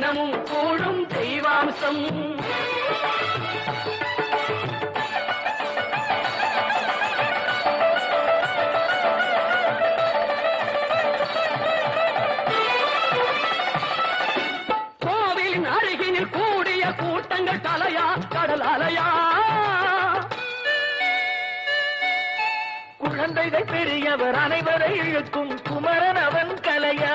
தினமும் கூடும் தெய்வாம்சம். கோவிலின் அருகினில் கூடிய கூட்டங்கள் தலையா கடல் அலையா குழந்தைகள் பெரியவர் அனைவரை இழுக்கும் குமரன் அவன் கலையா?